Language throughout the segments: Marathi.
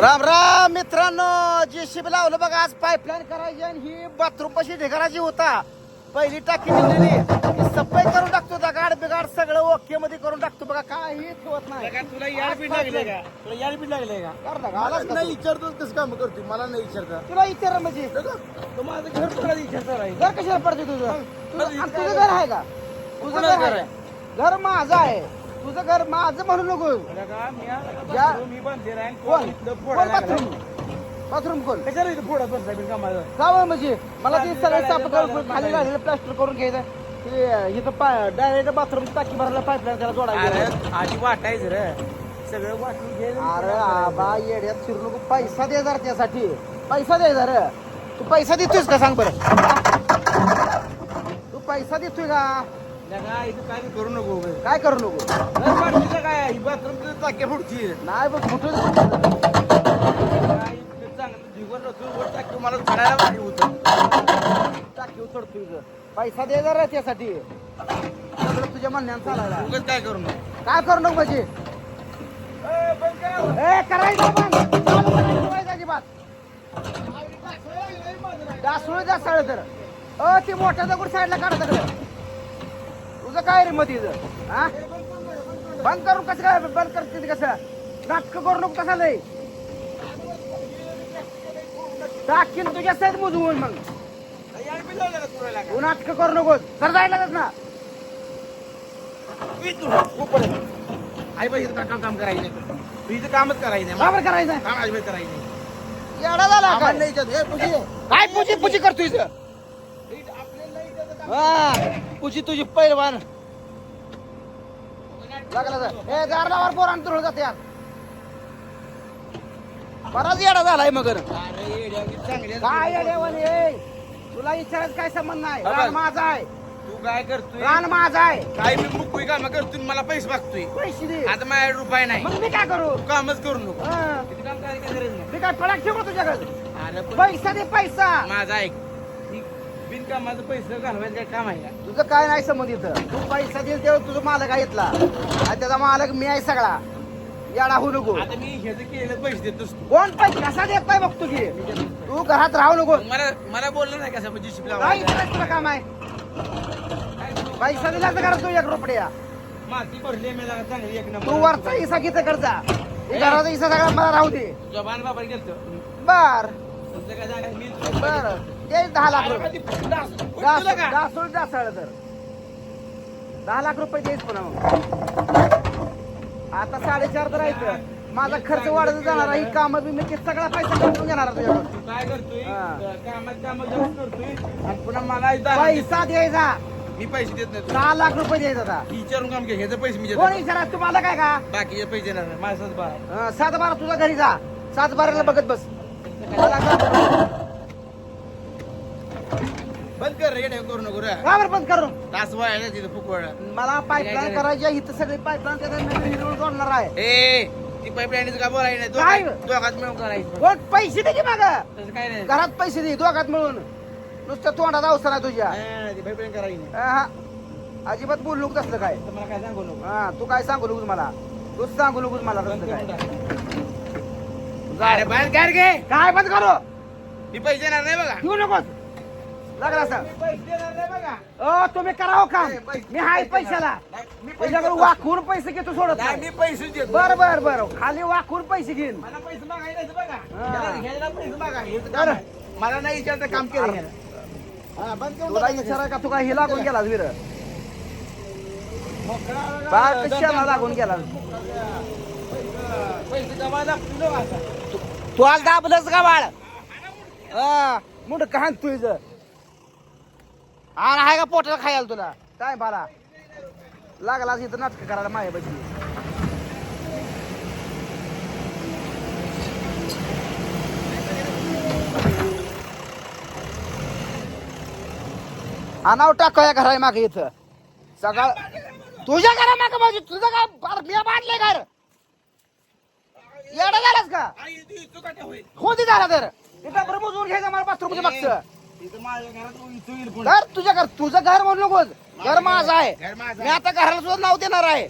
राम राम मित्रांनो जेसीबी लावलं बघा आज पाईपलाईन करायची आणि ही बाथरूम पशी ढेकराची होता. पहिली टाकी निघलेली. ही सफाई करून टाकतो दगाड बिगाड सगळं ओके मध्ये करून टाकतो बघा. काही ठेवत नाही. का तुला लागले का? तुला लागले का? का नाही तू? विचारतोच कसं काम करतो मला नाही विचारता. तुला विचार म्हणजे. तो माझं घर पडायला विचारता राहील. घर कशाला पडते तुझं? तुझं घर आहे का? तुझं घर आहे? घर माझं आहे. तुझं घर माझं म्हणू नको. या- मी बांधले राहील कोण बाथरूम. बाथरूम कोण? कशाला इथं फोडा पण साहेब कामाला? जावं म्हणजे. मला ते सगळं साफ करून खाली राहिलेलं प्लास्टर करून घ्यायचं. ते इथं डायरेक्ट बाथरूम टाकी भरायला पाईपलाईन त्याला जोडायचं अरे आधी वाटायचं रे. सगळं वाटून घे. अरे आबा येड्यात शिरू नको. पैसा दे जरा त्यासाठी. पैसा दे जरा. तू पैसा देतोयस का? सांग बरं. तू पैसा देतोय का? करू नको. काय करू नको? काय ही तुझं टाक्या फुटची नाही बघ कुठं? काय चांगलं जीवन वर टाकी मला चढायला भारी होतं. टाकी उचडतोय ग. पैसा दे जरा त्यासाठी. सगळं तुझ्या म्हणण्यानं चालायला. उगाच काय करू नको. काय करू नको म्हणजे? ए करायचं पण. अजिबात. डासुळ डासळ तर. अ ती मोठ्या दगड साईडला काढ तुझं काय रे मग हा? बंद करून कसं काय बंद करते कसं? नाटक करू नको तसा लय. टाकीन तुझ्या साईड मुजवून मग? तू नाटक करू नको सर जायला लागत ना. आई बाई काम काम करायचं कामच करायचं बरोबर करायचं काम करायचं झाला काय? नाही. काय पुजी पुजी इथं? इथं आपल्याला पुजी तुझी पैलवान. लागला जा. ए गारणावर पोर अंतर जाते यार. बराच येडा झालाय मगर. काय ए तुला विचारायचं काय संबंध नाही. हा, रान. माझा आहे. तू काय करतोय? रान माझा आहे. काय मी मुकवी काम करतोय आणि मला पैसे मागतोय? पैसे दे. आता माझ्या रुपये नाही. मग मी काय करू? तू कामच करू नको. हा. मी काय फळाक ठेवू तुझ्याकडे? अरे पण पैसा दे पैसा. माझा ऐक. बिनकामाचं पैसे घालवायचं काय काम आहे का? तुझं काय नाही संबंध इथं. तू पैसा देईल तेव्हा तुझं मालक आहे इथला. आणि त्याचा मालक मी आहे सगळा. येडा होऊ नको. आता मी ह्याचं केलं पैसे कोण पैसे? कसा देत नाही बघतो की तू घरात राहू नको. मला मला बोललं नाही का म्हणजे शिपला काय करायचं तुला काम आहे. पैसा दिला तर करा तू एक रुपया. माती भरली मी जरा चांगली एक नंबर. तू वरचा हिसा घेत करजा हे घराचा हिसा सगळा मला राहू दे. बाण बाबा गेलतो. बर. तुमचं काय जागा मी बर. ते दहा लाख रुपये? दासोळ दासळ तर. दहा लाख रुपये पुन्हा मग. आता साडेचार तर आहेत. माझा खर्च वाढत जाणार आहे. कामं बी मी सगळा पैसा करून घेणार आहे तुझ्याकडून काय करतोय. कामात कामात जास्त करतोय. आणि पुन्हा मला पैसा द्यायचा. मी पैसे देत नाही दहा लाख रुपये द्यायचा आता. विचारून काम घे. ह्याचे पैसे मी कोण. विचारा? तुम्हाला काय का? बाकीचे पैसे देणार माझ्याच बारा. सात बारा तुझा घरी जा. सात बाराला बघत बस. बंद कर रे करू नको रे. बरं बंद करून तास वाया तिथं फुकवळ मला पाईपलाईन करायची आहे. इथं सगळी पाईपलाईन त्याचा नवीन हिरो जोडणार आहे. ए ती पाईपलाईनचं का बोलायचं काय? नाही दोघात दोघात मिळून करायचं. कोण? पैसे दे की माग. तसं काय नाही. घरात पैसे दे दोघात मिळून. नुसतं तोंडात अवसर आहे तुझ्या. हा, ती पाईपलाईन करायची नाही. अं, हा. अजिबात बोलू नको तसलं काय. तर मला काय सांगू नको? हा तू काय सांगू नकोस मला? तूच सांगू नकोस मला बंद तसलं करून काय टाक. अरे बंद कर काय बंद करू? मी पैसे देणार नाही बघा. घेऊ नकोस. अ तुम्ही करावं का मी हाय पैशाला. देतो. वाकून पैसे घेतो सोडत नाही मी पैसे देतो. बर बर बर. खाली वाकून पैसे घेईन. मला पैसे मागायचे बघा. ह्याला- ह्याला पैसे मागा. हेच काम बरं. आहे. मला नाही विचारता काम केलं. हा, बंद करून तुला टाक. विचाराय का? तू काय हे लागून गेला विर? मोकळा बघा. बाळ कशाला लागून गेला पैसे. तू आज दाबलंच का बाळ? मुंड कहान तुझ आणि आहे का पोटाला खायला तुला? काय बाळा? लागला इथं नाटक करायला माया बची आणाव टाकूया घरा मागे इथं. सकाळ तुझ्या घरा मागे माझी तुझं काय मी बांधले घर? येडा झालास का. होती झाला तर. इथं बरं मोजून घ्यायचं मला बाथरूमच्या मागचं. घर तुझ्या घर तुझं घर म्हणू नकोस. घर माझं आहे. मी. आता घराला सुद्धा नाव देणार आहे.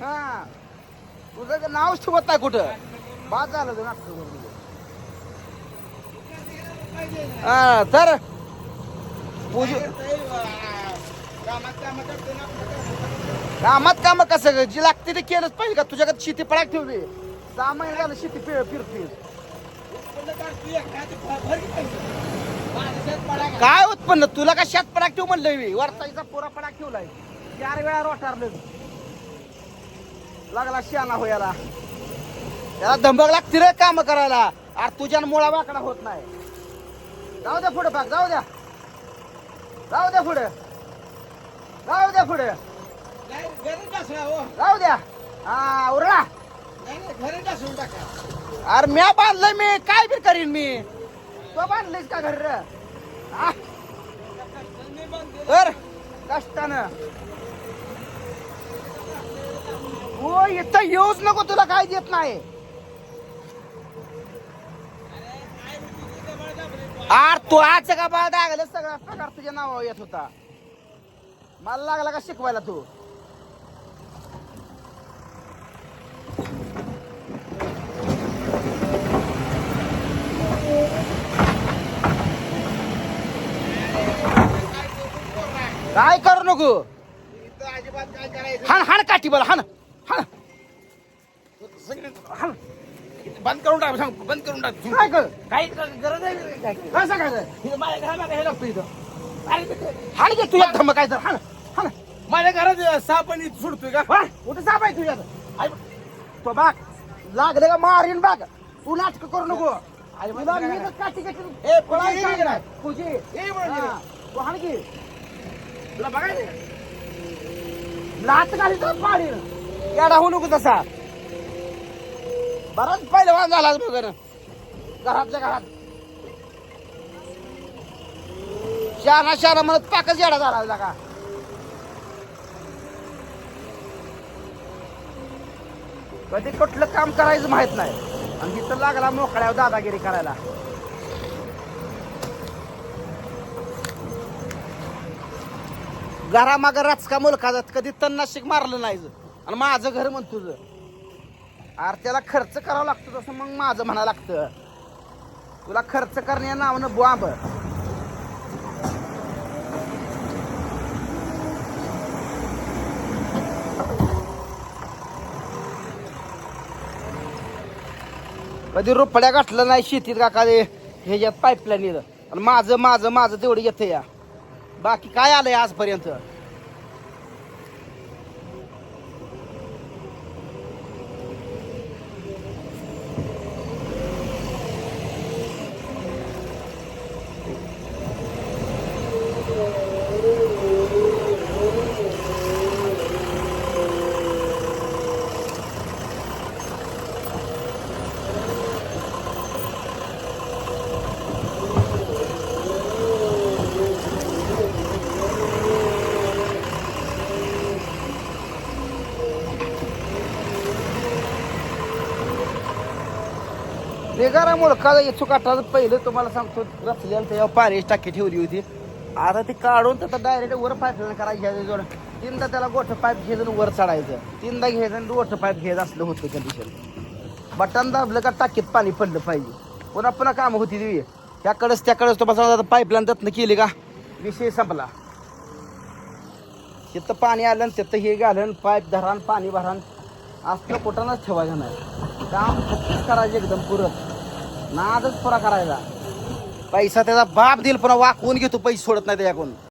हा. तुझं नाव ठेवत नाही कुठं. बाद झालं हा तर पूज कामात काम. कसं? जी लागते ते केलंच पाहिजे का? तुझ्याकडे शेती पडाक ठेवली. सहा महिने झालं शेती फिर फिरते काय उत्पन्न? तुला का शेत पडाक ठेव म्हणलं मी? वरचाईचा पोरा पडाक ठेवलाय. चार वेळा रोटारलं लागला शाना हो याला. त्याला धंबक लागते रे काम करायला. अरे तुझ्या मुळा वाकडा होत नाही. जाऊ द्या पुढे पाक जाऊ द्या जाऊ द्या पुढे. जाऊ द्या पुढे. हो. जाऊ द्या. हा टाका. अरे म्या बांधलंय मी. काय बी करीन मी? तो बांधलंयस का घर? हा कष्टाने तर कष्टानं. हो इथं येऊच नको तुला काय देत नाही. आर तू आज का बाळ दागलं सगळा? प्रकार तुझ्या नावावर येत होता. मला लागला का शिकवायला तू? काय करू नको? अजिबात काय करायचं हाण हाण काठी बरं हाण हाण सगळे हाण बंद करून टाक सांग बंद करून टाक. काय कर? काही गरज आहे काय? काय सांगायचं इथं माझ्या घराला हे लागतं इथं. अरे ते- हाण घे तुझ्या धम्म काय तर हाण हाण माझ्या घरात साप आणि सुटतोय का? हाण कुठे साप आहे तुझ्यात? आई, तो बाग लागले का मारीन बाग? तू नाटक करू नको. तुला मी. तर काठी काठी ए, सांगणार. पूजी ए. हा, तू हाण घे. तुला बघायचं लाच घाली तर पाडीन येडा होऊ नको तसा. बराच पहिलवान झालाच बघ ना. घरातल्या घरात. शहाणा शहाणा म्हणत पाकच येडा झाला का कधी कुठलं काम करायचं माहीत नाही. आणि तिथं लागला मोकळ्यावर दादागिरी करायला. घरामागं रचका मुलखाचा कधी तन्नाशिक मारलं नाही आणि माझं घर म्हण तुझं. अरे त्याला खर्च करावा लागतो तसं मग माझं म्हणा लागतं. तुला खर्च करण्या नावानं बॉम्ब कधी रुपड्या गाठलं नाही शेतीत का काय ह्याच्यात पाईपलाईन येतं. आणि माझं माझं माझं तेवढं येतं या. बाकी काय आलंय आजपर्यंत बेगारा मुळखाला चुकाटा पहिलं तुम्हाला सांगतो रचलेलं त्याच्यावर पाणी टाकी ठेवली होती. आता ती काढून त्याचा डायरेक्ट वर पाईप करायची जोड. तीनदा त्याला गोठं पाईप घ्यायचं वर चढायचं. तीनदा घ्यायचं आणि गोठं पाईप घ्यायचं असलं होतं कंडिशन बटन दाबलं का टाकीत पाणी पडलं पाहिजे. पुन्हा पुन्हा कामं होती ती. त्याकडेच त्याकडेच तुम्हाला पाईपलाईन त्यातनं केली का? विषय संपला. तिथं पाणी आलं आणि तिथं हे घालन पाईप धरान पाणी भरान असलं कुठं ठेवायचं नाही. काम फक्त करायचं एकदम पुरत नादच पुरा करायचा. पैसा त्याचा बाप देईल पुन्हा वाकवून घेतो पैसे सोडत नाही त्याच्याकडून.